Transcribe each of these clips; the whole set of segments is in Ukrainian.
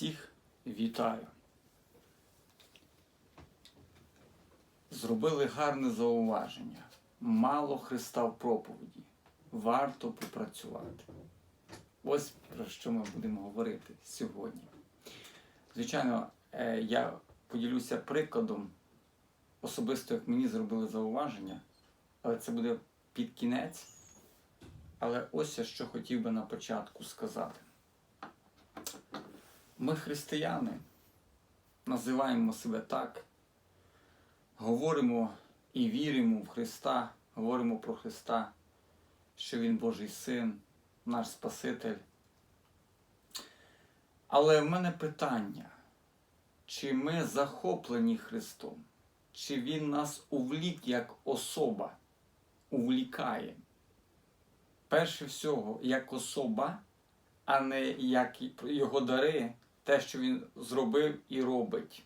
Всіх вітаю. Зробили гарне зауваження. Мало Христа в проповіді. Варто попрацювати. Ось про що ми будемо говорити сьогодні. Звичайно, е, я поділюся прикладом, особисто як мені зробили зауваження, але це буде під кінець. Але ось я що хотів би на початку сказати. Ми християни, називаємо себе так, говоримо і віримо в Христа, говоримо про Христа, що Він Божий Син, наш Спаситель. Але в мене питання, чи ми захоплені Христом, чи Він нас увлік як особа, увлікає? Перше всього, як особа, а не як його дари, те, що він зробив і робить.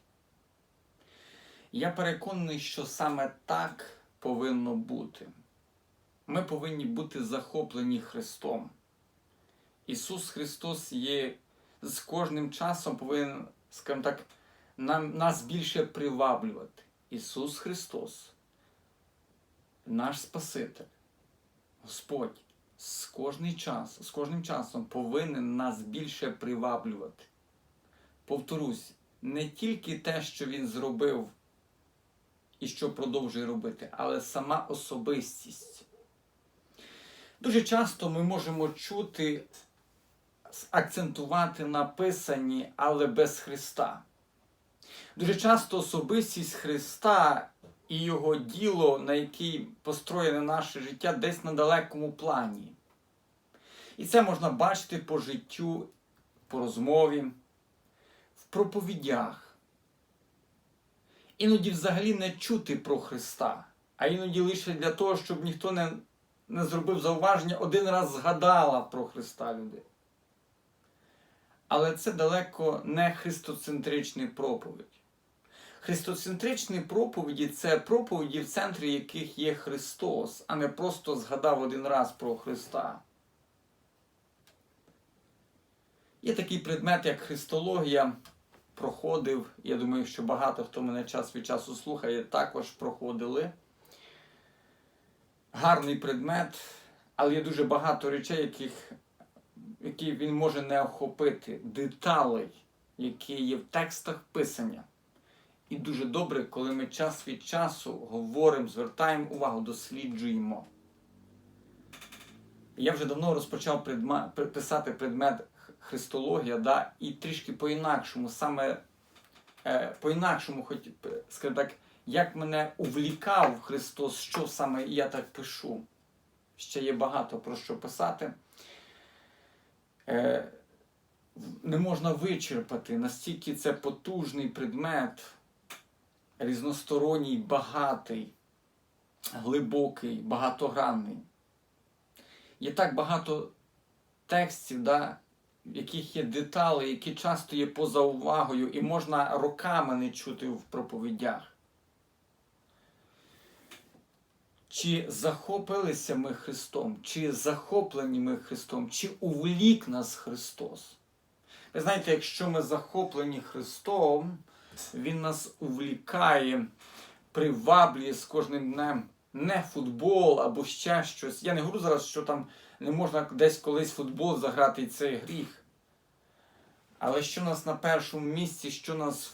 Я переконаний, що саме так повинно бути. Ми повинні бути захоплені Христом. Ісус Христос є з кожним часом повинен, скажімо так, нам, нас більше приваблювати. Ісус Христос, наш Спаситель, Господь з кожний час, з кожним часом повинен нас більше приваблювати. Повторюсь, не тільки те, що він зробив і що продовжує робити, але сама особистість. Дуже часто ми можемо чути, акцентувати написані, але без Христа. Дуже часто особистість Христа і його діло, на який построєне наше життя, десь на далекому плані. І це можна бачити по життю, по розмові, проповідях. Іноді взагалі не чути про Христа, а іноді лише для того, щоб ніхто не, не зробив зауваження, один раз згадала про Христа люди. Але це далеко не христоцентричний проповідь. Христоцентричні проповіді це проповіді, в центрі яких є Христос, а не просто згадав один раз про Христа. Є такий предмет, як Христологія, проходив. Я думаю, що багато хто мене час від часу слухає, також проходили. Гарний предмет, але є дуже багато речей, яких, які він може не охопити, деталей, які є в текстах Писання. І дуже добре, коли ми час від часу говоримо, звертаємо увагу, досліджуємо. Я вже давно розпочав предма, писати предмет Христологія, да, і трішки по-інакшому, саме е, по-інакшому, хоч, скажімо так, як мене увлікав Христос, що саме я так пишу. Ще є багато про що писати. Е, не можна вичерпати, настільки це потужний предмет, різносторонній, багатий, глибокий, багатогранний. Є так багато текстів, да, яких є деталі, які часто є поза увагою, і можна роками не чути в проповідях. Чи захопилися ми Христом, чи захоплені ми Христом, чи увлік нас Христос? Ви знаєте, якщо ми захоплені Христом, Він нас увлікає, приваблює з кожним днем не футбол або ще щось. Я не говорю зараз, що там не можна десь колись футбол заграти і це гріх. Але що нас на першому місці, що нас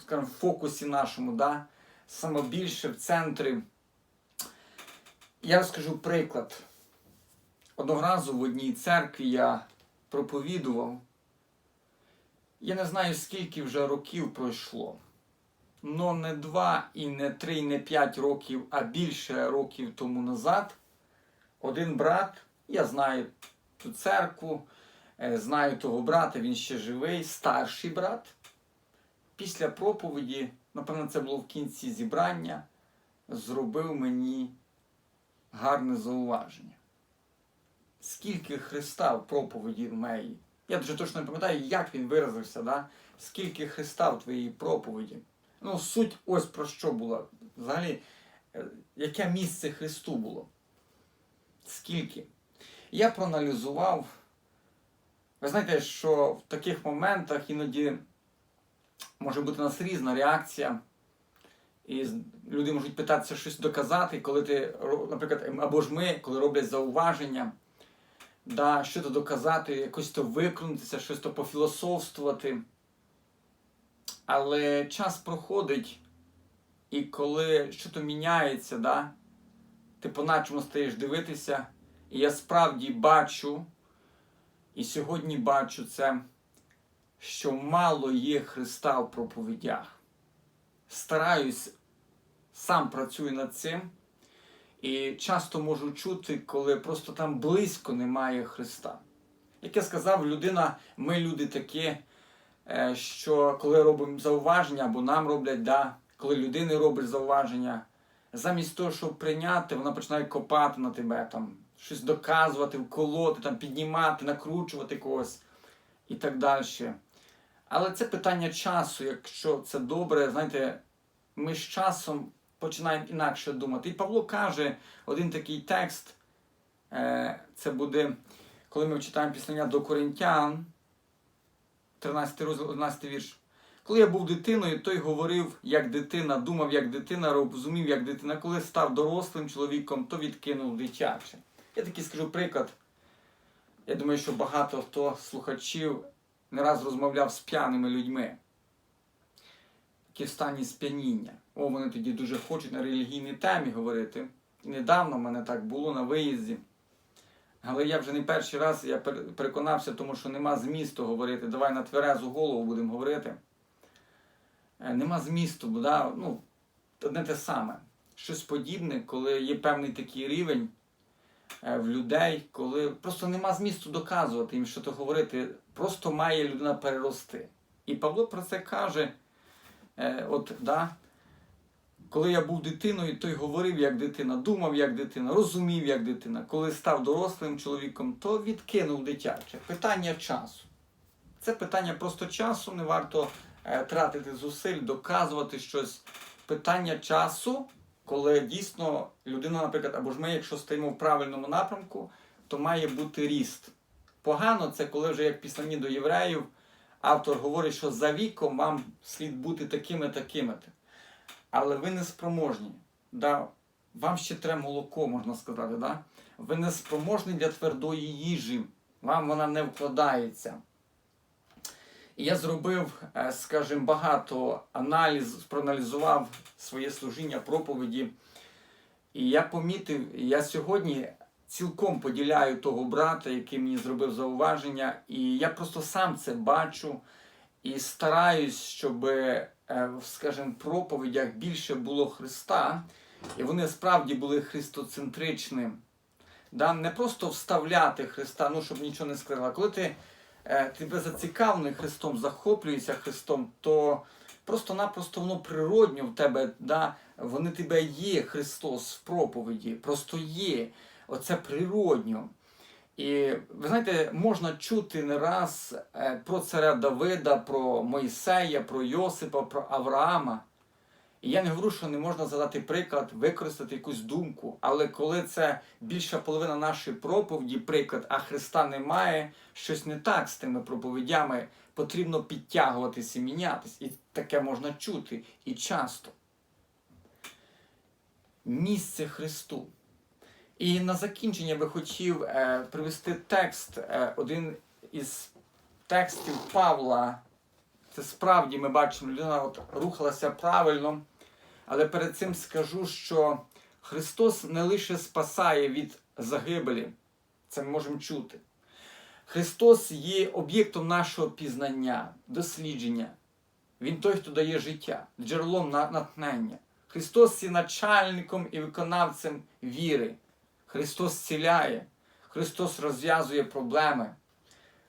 скажімо, в фокусі нашому, да? саме більше в центрі. Я розкажу приклад. Одного разу в одній церкві я проповідував. Я не знаю, скільки вже років пройшло. Но не два, і не три, і не п'ять років, а більше років тому назад. Один брат, я знаю ту церкву, знаю того брата, він ще живий, старший брат. Після проповіді, напевно, це було в кінці зібрання, зробив мені гарне зауваження. Скільки Христа в проповіді в моїй. Я дуже точно не пам'ятаю, як він виразився, да? скільки Христа в твоїй проповіді. Ну, суть ось про що була. Взагалі, яке місце Христу було? Скільки? Я проаналізував Ви знаєте, що в таких моментах іноді може бути у нас різна реакція. І люди можуть питатися щось доказати, коли ти, наприклад, ем, або ж ми, коли роблять зауваження, да, що то доказати, якось то викрутитися, щось то пофілософствувати. Але час проходить, і коли щось міняється, да, ти по-начому стаєш дивитися, і я справді бачу, і сьогодні бачу це, що мало є Христа в проповідях. Стараюсь, сам працюю над цим. І часто можу чути, коли просто там близько немає Христа. Як я сказав, людина, ми люди такі, е, що коли робимо зауваження, або нам роблять, да, коли людини робить зауваження, замість того, щоб прийняти, вона починає копати на тебе, там, щось доказувати, вколоти, там, піднімати, накручувати когось і так далі. Але це питання часу, якщо це добре, знаєте, ми з часом починаємо інакше думати. І Павло каже один такий текст, е, це буде, коли ми читаємо післання до Коринтян, 13 розділ, 11 вірш. Коли я був дитиною, той говорив як дитина, думав як дитина, розумів як дитина. Коли став дорослим чоловіком, то відкинув дитяче. Я такий скажу приклад. Я думаю, що багато хто слухачів не раз розмовляв з п'яними людьми, які в стані сп'яніння. О, вони тоді дуже хочуть на релігійній темі говорити. І недавно в мене так було на виїзді. Але я вже не перший раз я переконався, тому що нема змісту говорити. Давай на тверезу голову будемо говорити. Е, Нема змісту, бо да, ну, одне те саме. Щось подібне, коли є певний такий рівень е, в людей, коли просто нема змісту доказувати їм, що то говорити. Просто має людина перерости. І Павло про це каже. Е, от, да, коли я був дитиною, той говорив як дитина, думав як дитина, розумів як дитина. Коли став дорослим чоловіком, то відкинув дитяче. Питання часу. Це питання просто часу, не варто тратити зусиль, доказувати щось. Питання часу, коли дійсно людина, наприклад, або ж ми, якщо стоїмо в правильному напрямку, то має бути ріст. Погано це коли вже як післані до євреїв, автор говорить, що за віком вам слід бути такими такими. Але ви не спроможні. Да? Вам ще треба молоко, можна сказати. Да? Ви не спроможні для твердої їжі. Вам вона не вкладається. Я зробив, е, скажімо, багато аналіз, проаналізував своє служіння проповіді. І я помітив, я сьогодні цілком поділяю того брата, який мені зробив зауваження, і я просто сам це бачу і стараюсь, щоб, е, в, скажімо, проповідях більше було Христа, і вони справді були христоцентричними. Да? Не просто вставляти Христа, ну щоб нічого не сказала. Коли ти тебе зацікавлений Христом, захоплюєшся Христом, то просто-напросто воно природньо в тебе, да? вони тебе є, Христос в проповіді, просто є. Оце природньо. І ви знаєте, можна чути не раз е, про царя Давида, про Мойсея, про Йосипа, про Авраама. І я не говорю, що не можна задати приклад, використати якусь думку. Але коли це більша половина нашої проповіді, приклад, а Христа немає, щось не так з тими проповідями, потрібно підтягуватись і мінятись. І таке можна чути і часто. Місце Христу. І на закінчення би хотів е, привести текст, е, один із текстів Павла. Це справді ми бачимо, людина от рухалася правильно. Але перед цим скажу, що Христос не лише спасає від загибелі, це ми можемо чути. Христос є об'єктом нашого пізнання, дослідження. Він той, хто дає життя, джерелом на- натхнення. Христос є начальником і виконавцем віри. Христос зціляє, Христос розв'язує проблеми,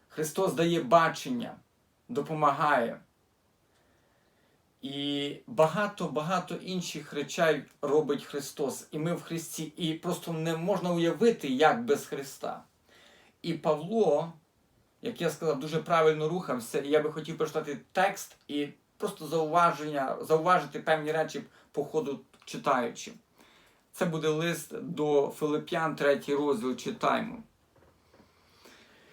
Христос дає бачення, допомагає. І багато-багато інших речей робить Христос. І ми в Христі, і просто не можна уявити, як без Христа. І Павло, як я сказав, дуже правильно рухався. І я би хотів прочитати текст і просто зауваження, зауважити певні речі по ходу читаючи. Це буде лист до Филип'ян, третій розділ читаємо.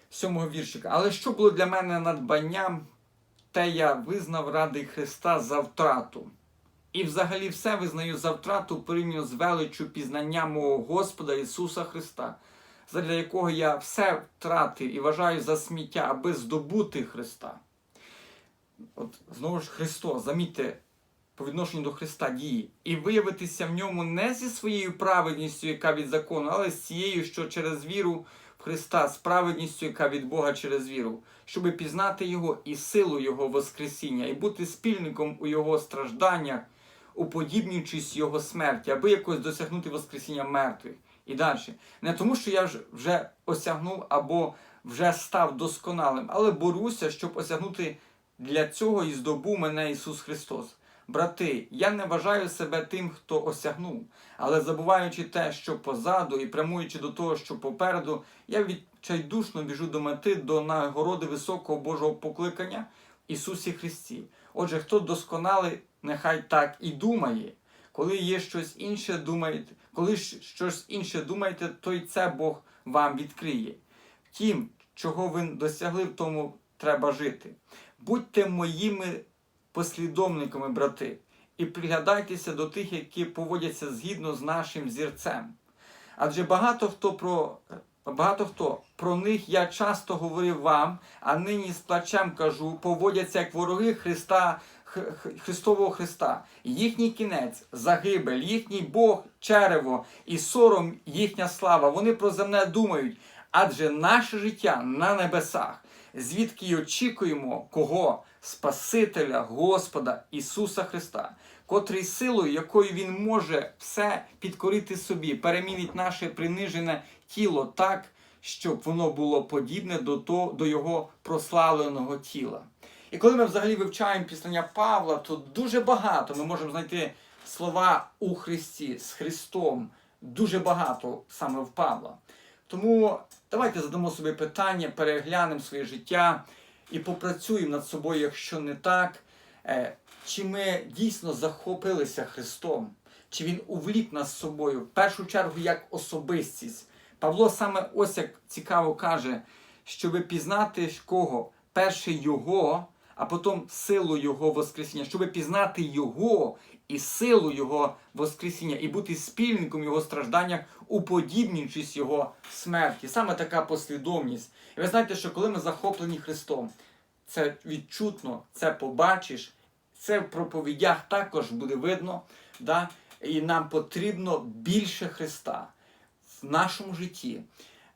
сьомого віршика. Але що було для мене надбанням, те я визнав ради Христа за втрату. І взагалі все визнаю за втрату порівняно з величчю пізнання мого Господа Ісуса Христа, задля якого я все втратив і вважаю за сміття, аби здобути Христа. От знову ж Христос, замітьте, по відношенню до Христа дії, і виявитися в ньому не зі своєю праведністю, яка від закону, але з цією, що через віру Христа, з праведністю, яка від Бога через віру, щоб пізнати Його і силу Його Воскресіння, і бути спільником у Його стражданнях, уподібнюючись Його смерті, аби якось досягнути Воскресіння мертвих. І далі. Не тому, що я вже осягнув або вже став досконалим, але борюся, щоб осягнути для цього і здобув мене Ісус Христос. Брати, я не вважаю себе тим, хто осягнув, але забуваючи те, що позаду, і прямуючи до того, що попереду, я відчайдушно біжу до мети, до нагороди високого Божого покликання Ісусі Христі. Отже, хто досконалий, нехай так і думає. Коли є щось інше, думаєте, коли щось інше думаєте, то й це Бог вам відкриє. Втім, чого ви досягли, в тому треба жити. Будьте моїми послідовниками, брати, і приглядайтеся до тих, які поводяться згідно з нашим зірцем. Адже багато хто про багато хто про них я часто говорив вам, а нині з плачем кажу, поводяться як вороги Христа, Христового Христа. Їхній кінець, загибель, їхній Бог, черево і сором їхня слава. Вони про земне думають, адже наше життя на небесах, звідки й очікуємо кого? Спасителя Господа Ісуса Христа, котрий силою, якою Він може все підкорити собі, перемінить наше принижене тіло так, щоб воно було подібне до, того, до Його прославленого тіла. І коли ми взагалі вивчаємо післання Павла, то дуже багато ми можемо знайти слова у Христі з Христом, дуже багато саме в Павла. Тому давайте задамо собі питання, переглянемо своє життя і попрацюємо над собою, якщо не так, е, чи ми дійсно захопилися Христом, чи Він увлік нас собою, в першу чергу як особистість. Павло саме ось як цікаво каже, щоб пізнати кого? Перше Його, а потім силу Його Воскресіння, щоб пізнати Його і силу Його Воскресіння, і бути спільником Його страждання, уподібнюючись Його смерті. Саме така послідовність. І ви знаєте, що коли ми захоплені Христом, це відчутно, це побачиш, це в проповідях також буде видно. Да? І нам потрібно більше Христа в нашому житті,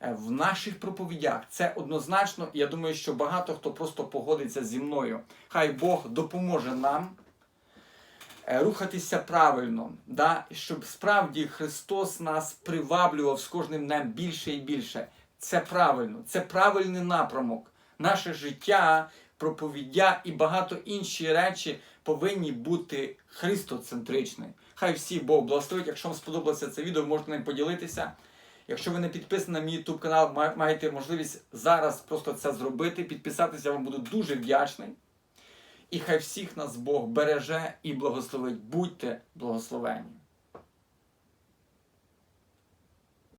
е, в наших проповідях. Це однозначно. Я думаю, що багато хто просто погодиться зі мною. Хай Бог допоможе нам рухатися правильно, да? щоб справді Христос нас приваблював з кожним днем більше і більше. Це правильно, це правильний напрямок. Наше життя, проповіддя і багато інші речі повинні бути христоцентричні. Хай всі Бог благословить. Якщо вам сподобалося це відео, можете ним поділитися. Якщо ви не підписані на мій YouTube канал, маєте можливість зараз просто це зробити. Підписатися, я вам буду дуже вдячний. І хай всіх нас Бог береже і благословить. Будьте благословені.